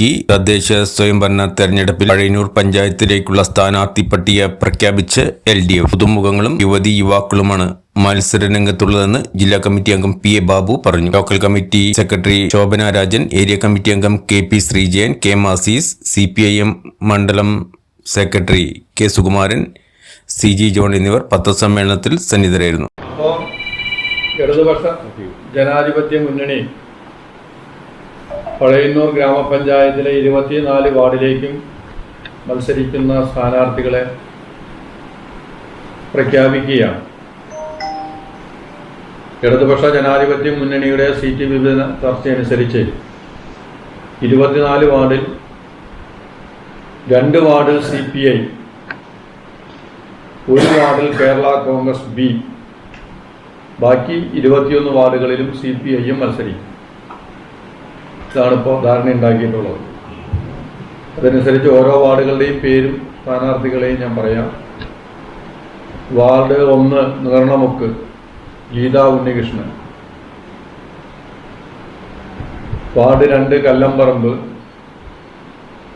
ഇടുക്കി തദ്ദേശ സ്വയംഭരണ തെരഞ്ഞെടുപ്പിൽ പഴയന്നൂർ പഞ്ചായത്തിലേക്കുള്ള സ്ഥാനാർത്ഥി പട്ടിക പ്രഖ്യാപിച്ച് എൽ ഡി എഫ്. പുതുമുഖങ്ങളും യുവതി യുവാക്കളുമാണ് മത്സര രംഗത്തുള്ളതെന്ന് ജില്ലാ കമ്മിറ്റി അംഗം പി എ ബാബു പറഞ്ഞു. Local committee secretary Shobhana Rajan area committee അംഗം K P Sreejayan K M Azeez C P I M മണ്ഡലം secretary K Sukumaran C G John എന്നിവർ പത്രസമ്മേളനത്തിൽ സന്നിധരായിരുന്നു. ജനാധിപത്യ മുന്നണി പഴയന്നൂർ ഗ്രാമപഞ്ചായത്തിലെ ഇരുപത്തിനാല് വാർഡിലേക്കും മത്സരിക്കുന്ന സ്ഥാനാർത്ഥികളെ പ്രഖ്യാപിക്കുകയാണ്. ഇടതുപക്ഷ ജനാധിപത്യ മുന്നണിയുടെ സീറ്റ് വിഭജന ചർച്ചയനുസരിച്ച് ഇരുപത്തിനാല് വാർഡിൽ രണ്ട് വാർഡിൽ സി പി ഐ ഒരു വാർഡിൽ കേരള കോൺഗ്രസ് ബി ബാക്കി ഇരുപത്തിയൊന്ന് വാർഡുകളിലും സി പി ഐയും മത്സരിക്കും. ഇതാണ് ഇപ്പോൾ ധാരണ ഉണ്ടാക്കിയിട്ടുള്ളത്. അതനുസരിച്ച് ഓരോ വാർഡുകളുടെയും പേരും സ്ഥാനാർത്ഥികളെയും ഞാൻ പറയാം. വാർഡ് ഒന്ന് നീർണമുക്ക് ഗീത ഉണ്ണികൃഷ്ണൻ. വാർഡ് രണ്ട് Kallamparambu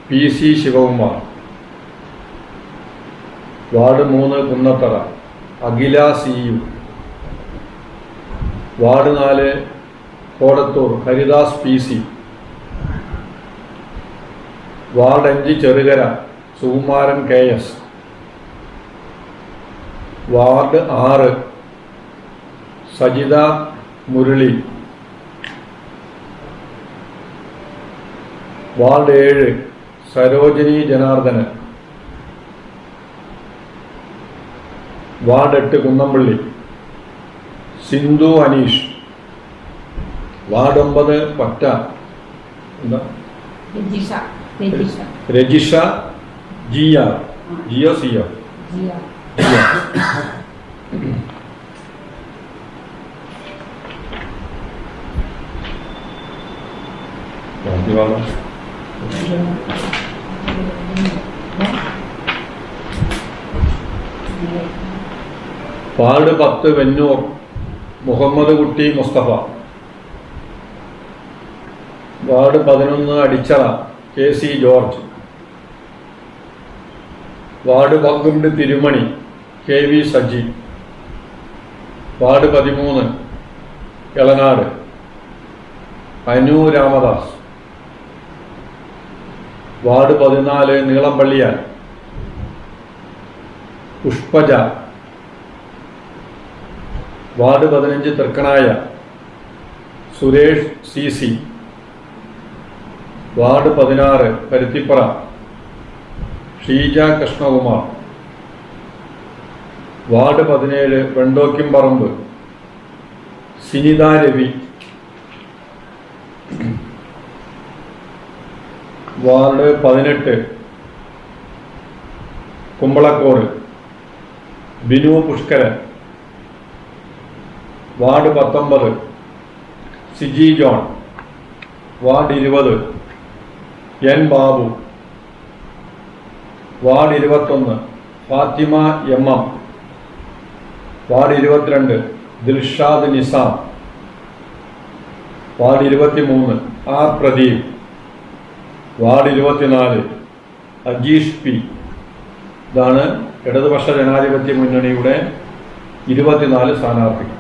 P C Sivakumar. Ward മൂന്ന് Kunnathara Akhila C U. Ward നാല് Kodathur Haridas P C. Ward അഞ്ച് Cherukara Sukumaran K S. Ward ആറ് സജിത മുരളി. വാർഡ് ഏഴ് സരോജിനി ജനാർദ്ദനൻ. വാർഡ് എട്ട് കുന്നംപള്ളി. സിന്ധു അനീഷ്. വാർഡ് ഒമ്പത് പറ്റ എന്താ? രജിഷ. ജിയ. ജിയോ സിയോ? പാട് പത്ത് വെന്നൂർ. മുഹമ്മദ് കുട്ടി മുസ്തഫ. വാർഡ് പതിനൊന്ന് Adichira K C George. Ward പന്ത്രണ്ട് Thirumani K V Saji. Ward പതിമൂന്ന് എളനാട്. അനു രാമദാസ്. വാർഡ് പതിനാല് നീളംപള്ളിയാൽ പുഷ്പജ. വാർഡ് പതിനഞ്ച് Thrikkanaya Suresh C C. Ward പതിനാറ് പരുത്തിപ്പറ ഷീജ കൃഷ്ണകുമാർ. വാർഡ് പതിനേഴ് വെണ്ടോക്കിംപറമ്പ് സിനിത രവി. വാർഡ് പതിനെട്ട് കുമ്പളക്കോട്. ബിനു പുഷ്കരൻ. വാർഡ് പത്തൊമ്പത് സിജി ജോൺ. വാർഡ് ഇരുപത് എൻ ബാബു. വാർഡ് ഇരുപത്തൊന്ന് ഫാത്തിമ എം എം. വാർഡ് ഇരുപത്തിരണ്ട് ദിൽഷാദ് നിസാം. വാർഡ് ഇരുപത്തിമൂന്ന് ആർ പ്രദീപ്. വാർഡ് ഇരുപത്തിനാല് അജീഷ് പി. ഇതാണ് ഇടതുപക്ഷ ജനാധിപത്യ മുന്നണിയുടെ ഇരുപത്തിനാല് സ്ഥാനാർത്ഥികൾ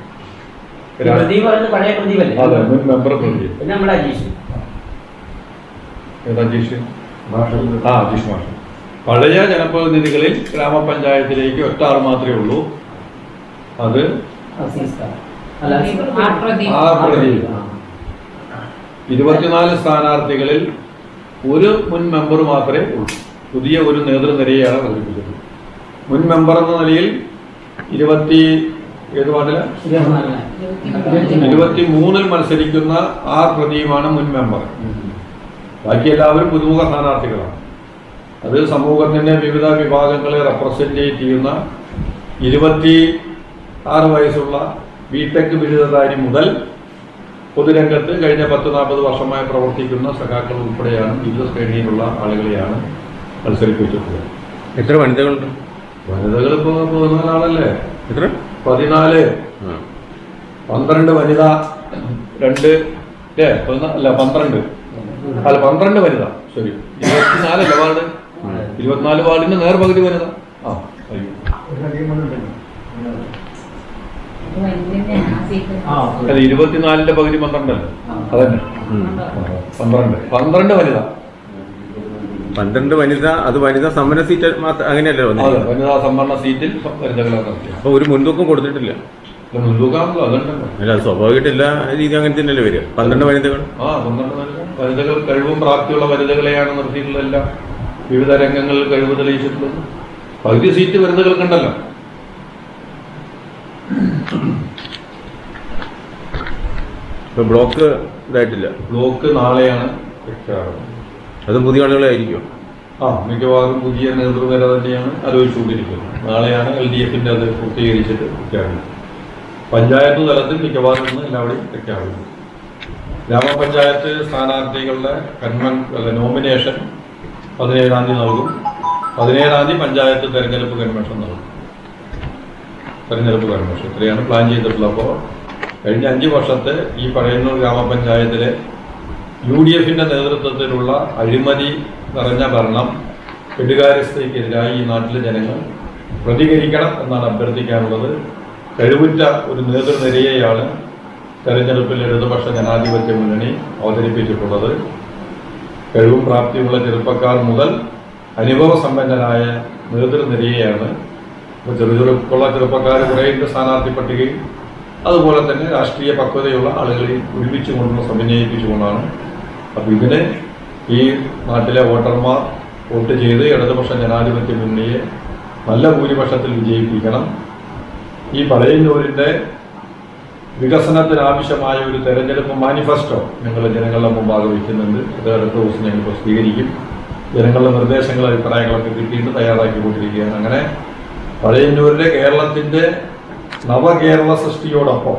അതെ മുൻ മെമ്പർ പ്രദീപ്. അജീഷ് ആ അജീഷ് മാഷ്. പഴയ ജനപ്രതിനിധികളിൽ ഗ്രാമപഞ്ചായത്തിലേക്ക് ഒറ്റ ആൾ മാത്രമേ ഉള്ളൂ. അത് ഇരുപത്തിനാല് സ്ഥാനാർത്ഥികളിൽ ഒരു മുൻ മെമ്പർ മാത്രമേ ഉള്ളൂ. പുതിയ ഒരു നേതൃനിരയാണ് അവതരിപ്പിച്ചത്. മുൻ മെമ്പർ എന്ന നിലയിൽ ഇരുപത്തി ഏത് വാർഡില? ഇരുപത്തി മൂന്നിൽ മത്സരിക്കുന്ന ആർ പ്രദീപാണ് മുൻ മെമ്പർ. ബാക്കി എല്ലാവരും പുതുമുഖ സ്ഥാനാർത്ഥികളാണ്. അത് സമൂഹത്തിന്റെ വിവിധ വിഭാഗങ്ങളെ റെപ്രസെന്റ് ചെയ്യുന്ന ഇരുപത്തി ആറ് വയസ്സുള്ള ബി ടെക് ബിരുദധാരി മുതൽ പൊതുരംഗത്ത് കഴിഞ്ഞ പത്ത് നാൽപ്പത് വർഷമായി പ്രവർത്തിക്കുന്ന സഖാക്കൾ ഉൾപ്പെടെയാണ് വിവിധ ശ്രേണിയിലുള്ള ആളുകളെയാണ് മത്സരിപ്പിച്ചിട്ടുള്ളത്. എത്ര വനിതകളുണ്ട്? വനിതകൾ ഇപ്പോൾ പതിനാലാളല്ലേ? എത്ര? പതിനാല്. പന്ത്രണ്ട് വനിത രണ്ട് അല്ലേ അല്ല പന്ത്രണ്ട്. അല്ല പന്ത്രണ്ട് വനിത. ശരി. ഇരുപത്തിനാലല്ല വാർഡ്? ഇരുപത്തിനാല് വാർഡിന്റെ നേർപകുതി വനിത. ആ അയ്യോ. അല്ല ഇരുപത്തിനാലിന്റെ പകുതി പന്ത്രണ്ടല്ലേ? അതന്നെ. പന്ത്രണ്ട്. പന്ത്രണ്ട് വനിത. പന്ത്രണ്ട് വനിത അത് വനിതാ സംവരണ സീറ്റ് അങ്ങനെയല്ലേ വന്നത് വനിതാ സംവരണ സീറ്റിൽ വനിതകളെ അപ്പൊ ഒരു മുൻതൂക്കം കൊടുത്തിട്ടില്ല. അല്ല അത് സ്വാഭാവികമായിട്ട് രീതി അങ്ങനെ തന്നെയല്ലേ വരിക? പന്ത്രണ്ട് വനിതകൾ? ആ പന്ത്രണ്ട് വനിത വനിതകൾ കഴിവും പ്രാപ്തിയുള്ള വനിതകളെയാണ് നിർത്തിയിട്ടുള്ള വിവിധ രംഗങ്ങളിൽ കഴിവ് തെളിയിച്ചിട്ടുള്ളത്. പകുതി സീറ്റ് വനിതകൾക്കുണ്ടല്ലോ. ഇപ്പൊ ബ്ലോക്ക് ഇതായിട്ടില്ല. ബ്ലോക്ക് നാളെയാണ്. അത് പുതിയ ആളുകളായിരിക്കും ആ മിക്കവാറും പുതിയ നേതൃനിര തന്നെയാണ് ആലോചിച്ചുകൊണ്ടിരിക്കുന്നത്. നാളെയാണ് എൽ ഡി എഫിന്റെ അത് പൂർത്തീകരിച്ചിട്ട് പ്രഖ്യാപിക്കും പഞ്ചായത്ത് തലത്തിൽ മിക്കവാറും ഇന്ന് എല്ലാവരെയും പ്രഖ്യാപിക്കും ഗ്രാമപഞ്ചായത്ത് സ്ഥാനാർത്ഥികളുടെ കൺവൻ അല്ല നോമിനേഷൻ പതിനേഴാം തീയതി നൽകും. പതിനേഴാം തീയതി പഞ്ചായത്ത് തെരഞ്ഞെടുപ്പ് കൺവെൻഷൻ നൽകും. തെരഞ്ഞെടുപ്പ് കൺവെൻഷൻ. ഇത്രയാണ് പ്ലാൻ ചെയ്തിട്ടുള്ളത്. അപ്പോൾ കഴിഞ്ഞ അഞ്ച് വർഷത്തെ ഈ പഴയന്നൂർ ഗ്രാമപഞ്ചായത്തിലെ യു ഡി എഫിന്റെ നേതൃത്വത്തിലുള്ള അഴിമതി നിറഞ്ഞ ഭരണം കെടുകാര്യസ്ഥയ്ക്കെതിരായി ഈ നാട്ടിലെ ജനങ്ങൾ പ്രതികരിക്കണം എന്നാണ് അഭ്യർത്ഥിക്കാനുള്ളത്. കഴിവുറ്റ ഒരു നേതൃനിരയെയാണ് തെരഞ്ഞെടുപ്പിൽ ഇടതുപക്ഷ ജനാധിപത്യ മുന്നണി അവതരിപ്പിച്ചിട്ടുള്ളത്. കഴിവും പ്രാപ്തിയുള്ള ചെറുപ്പക്കാർ മുതൽ അനുഭവ സമ്പന്നരായ നേതൃനിരയെയാണ് ഇപ്പോൾ ചെറു ചെറുപ്പുള്ള ചെറുപ്പക്കാർ കുറേയുണ്ട് സ്ഥാനാർത്ഥി പട്ടികയും അതുപോലെ തന്നെ രാഷ്ട്രീയ പക്വതയുള്ള ആളുകളെ ഒരുമിച്ചുകൊണ്ടുള്ള സമന്വയിപ്പിച്ചുകൊണ്ടാണ്. അപ്പോൾ ഇതിന് ഈ നാട്ടിലെ വോട്ടർമാർ വോട്ട് ചെയ്ത് ഇടതുപക്ഷ ജനാധിപത്യ മുന്നണിയെ നല്ല ഭൂരിപക്ഷത്തിൽ വിജയിപ്പിക്കണം. ഈ പഴയന്നൂരിന്റെ വികസനത്തിനാവശ്യമായ ഒരു തെരഞ്ഞെടുപ്പ് മാനിഫെസ്റ്റോ ഞങ്ങൾ ജനങ്ങളുടെ മുമ്പാകെ വയ്ക്കുന്നുണ്ട് അത് അടുത്ത ദിവസം ഞങ്ങൾ പ്രസിദ്ധീകരിക്കും. ജനങ്ങളുടെ നിർദ്ദേശങ്ങൾ അഭിപ്രായങ്ങളൊക്കെ കിട്ടിയിട്ട് തയ്യാറാക്കി കൊണ്ടിരിക്കുകയാണ് അങ്ങനെ പഴയന്നൂരിലെ കേരളത്തിന്റെ നവകേരള സൃഷ്ടിയോടൊപ്പം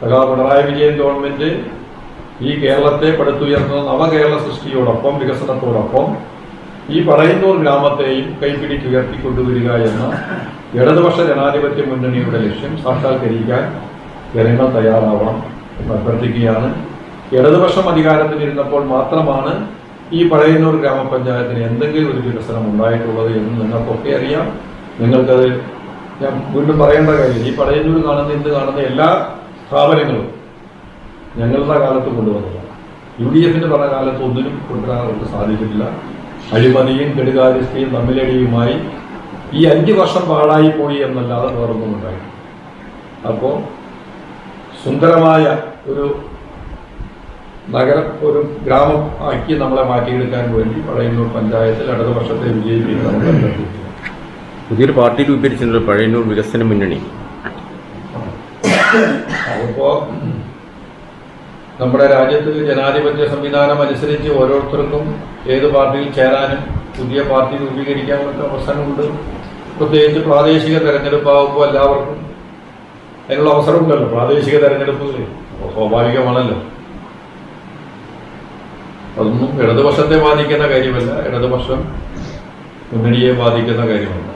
സഖാ പിണറായി വിജയൻ ഗവൺമെന്റ് ഈ കേരളത്തെ പടുത്തുയർത്തുന്ന നവകേരള സൃഷ്ടിയോടൊപ്പം വികസനത്തോടൊപ്പം ഈ പറയുന്നൂർ ഗ്രാമത്തെയും കൈപ്പിടിച്ച് ഉയർത്തിക്കൊണ്ടുവരിക എന്ന ഇടതുപക്ഷ ജനാധിപത്യ മുന്നണിയുടെ ലക്ഷ്യം സാക്ഷാത്കരിക്കാൻ ജനങ്ങൾ തയ്യാറാവണം എന്ന് അഭ്യർത്ഥിക്കുകയാണ്. ഇടതുപക്ഷം അധികാരത്തിലിരുന്നപ്പോൾ മാത്രമാണ് ഈ പഴയന്നൂർ ഗ്രാമപഞ്ചായത്തിന് എന്തെങ്കിലും ഒരു വികസനം ഉണ്ടായിട്ടുള്ളത് എന്ന് നിങ്ങൾക്കൊക്കെ അറിയാം. നിങ്ങൾക്കത് ഞാൻ വീണ്ടും പറയേണ്ട കാര്യം ഈ പഴയന്നൂർ കാണുന്ന ഇന്ന് കാണുന്ന എല്ലാ സ്ഥാപനങ്ങളും ഞങ്ങളുടെ കാലത്ത് കൊണ്ടുവന്നതാണ്. യു ഡി എഫിന്റെ ഭരണകാലത്ത് ഒന്നിനും കൊണ്ടുവരാൻ അവർക്ക് സാധിച്ചിട്ടില്ല. അഴിമതിയും കെടുകാര്യസ്ഥയും തമ്മിലടിയുമായി ഈ അഞ്ച് വർഷം പാഴായി പോയി എന്നല്ലാതെ വേറൊന്നും ഉണ്ടായി അപ്പോൾ സുന്ദരമായ ഒരു നഗരം ഒരു ഗ്രാമം ആക്കി നമ്മളെ മാറ്റിയെടുക്കാൻ വേണ്ടി പഴയന്നൂർ പഞ്ചായത്തിൽ ഇടതുപക്ഷത്തെ വർഷത്തെ അഭ്യർത്ഥിക്കുന്നു പുതിയൊരു പാർട്ടി രൂപീകരിച്ചിട്ടുണ്ട് പഴയന്നൂർ വികസന മുന്നണി. അതിപ്പോ നമ്മുടെ രാജ്യത്ത് ജനാധിപത്യ സംവിധാനം അനുസരിച്ച് ഓരോരുത്തർക്കും ഏത് പാർട്ടിയിൽ ചേരാനും പുതിയ പാർട്ടി രൂപീകരിക്കാനൊക്കെ അവസരമുണ്ട്. പ്രത്യേകിച്ച് പ്രാദേശിക തെരഞ്ഞെടുപ്പാകുമ്പോൾ എല്ലാവർക്കും അതിനുള്ള അവസരമുണ്ടല്ലോ പ്രാദേശിക തെരഞ്ഞെടുപ്പ്. സ്വാഭാവികമാണല്ലോ. അതൊന്നും ഇടതുപക്ഷത്തെ ബാധിക്കുന്ന കാര്യമല്ല ഇടതുപക്ഷം മുന്നണിയെ ബാധിക്കുന്ന കാര്യമല്ല.